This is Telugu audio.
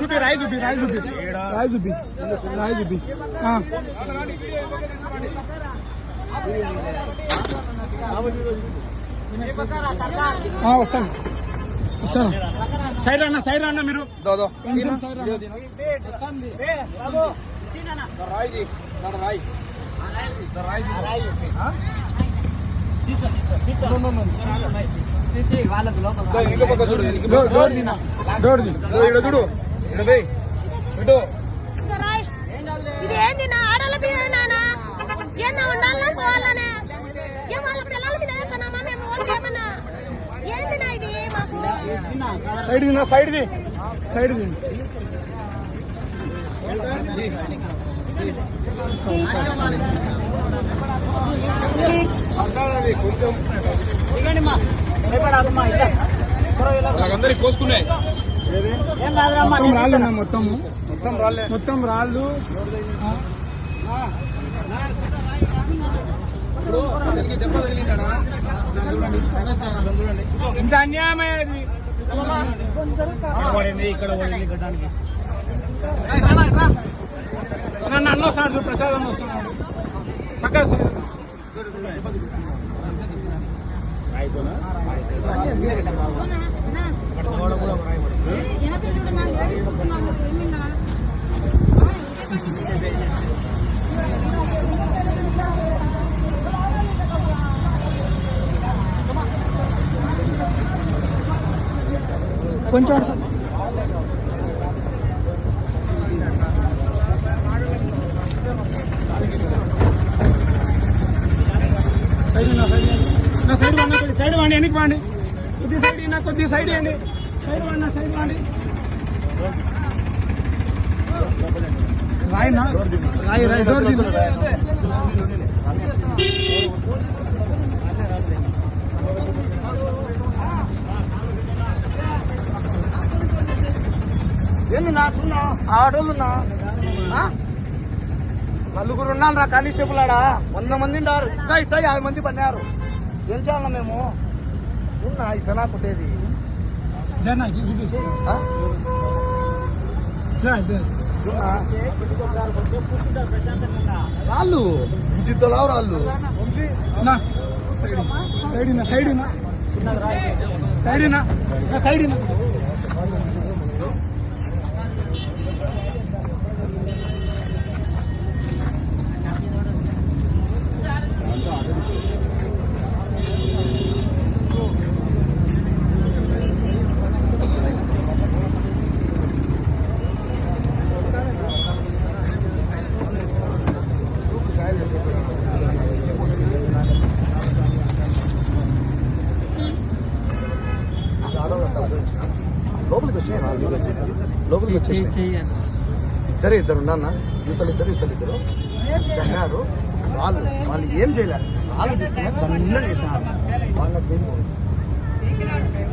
చూపి రాయి చూపి రాయి చూపి. రాయి చూపి. రాయి చూపి. వస్తాను. వస్తాను. సైడ్ అన్న సైడ్ అన్న మీరు. రాయి రాయి రాయి డోర్ చూడు నా ఆడల మీద నానా ఏమన్నా పోవాలనే వాళ్ళ పిల్లల మీద వేస్తున్నామా మేము నా ఇది మాకు side side the side the అందరికి కోసుకున్నాయి. మొత్తం రాళ్ళు మొత్తము మొత్తం? రాళ్ళే మొత్తం రాళ్ళు. ఇంత అది నన్ను అన్న వస్తాడు ప్రసాద్ వస్తున్నాడు. ಆಕಾಶ కొంచెం సైడ్ నా సైడ్ నా సైడ్ వాడినా కొద్ది సైడ్ వాడి వెనక్కి వాడి. కొద్ది సైడ్ నా కొద్ది సైడ్ ఇవ్వండి సైడ్ వాడి నా సైడ్ వాడి. రాయి నా రాయి రాయి డోర్ దిగు ఏంది నా చిన్న? ఆటోలున్నా నలుగురు ఉన్నాను రా కానిస్టేబుల్ ఆడ వంద మంది ఉండారు ఇంకా ఇట్లా యాభై మంది పడినారు. ఏం చేయాలన్నా మేము? ఉన్నా? జా ఇదే ఉన్నా. రాళ్ళు. ఇంటిద్దలావు రాళ్ళు. సైడ్ సైడ్ సైడ్ నా. సైడ్ లోపలికి వచ్చేసి ఇద్దరు ఇద్దరు ఉన్నా యువతలు ఇద్దరు యువతలు ఇద్దరు. అన్నారు వాళ్ళు వాళ్ళు ఏం చేయలేదు వాళ్ళు తీసుకున్నారు దండం చేసినారు తెలియదు.